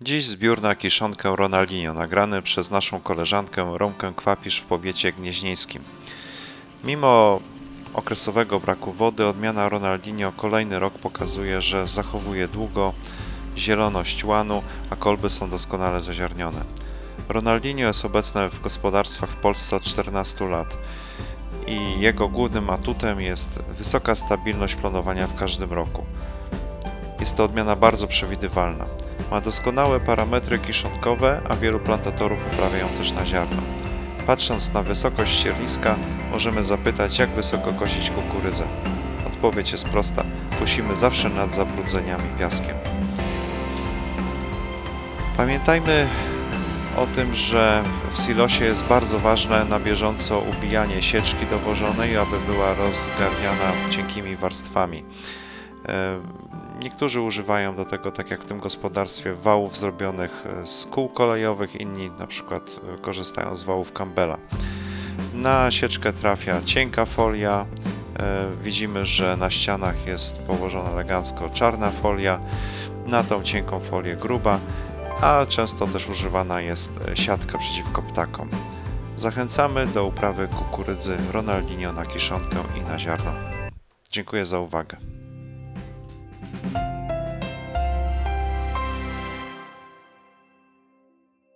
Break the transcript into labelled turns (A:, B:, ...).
A: Dziś zbiór na kiszonkę Ronaldinho, nagrany przez naszą koleżankę Romkę Kwapisz w powiecie gnieźnieńskim. Mimo okresowego braku wody, odmiana Ronaldinho kolejny rok pokazuje, że zachowuje długo zieloność łanu, a kolby są doskonale zaziarnione. Ronaldinho jest obecne w gospodarstwach w Polsce od 14 lat i jego głównym atutem jest wysoka stabilność planowania w każdym roku. Jest to odmiana bardzo przewidywalna. Ma doskonałe parametry kiszonkowe, a wielu plantatorów uprawia ją też na ziarno. Patrząc na wysokość sierniska, możemy zapytać, jak wysoko kosić kukurydzę. Odpowiedź jest prosta. Kosimy zawsze nad zabrudzeniami piaskiem. Pamiętajmy o tym, że w silosie jest bardzo ważne na bieżąco ubijanie sieczki dowożonej, aby była rozgarniana cienkimi warstwami. E, Niektórzy używają do tego, tak jak w tym gospodarstwie, wałów zrobionych e, z kół kolejowych, inni na przykład e, korzystają z wałów Campbella. Na sieczkę trafia cienka folia. Widzimy, że na ścianach jest położona elegancko czarna folia, na tą cienką folię gruba, a często też używana jest siatka przeciwko ptakom. Zachęcamy do uprawy kukurydzy Ronaldinho na kiszonkę i na ziarno. Dziękuję za uwagę.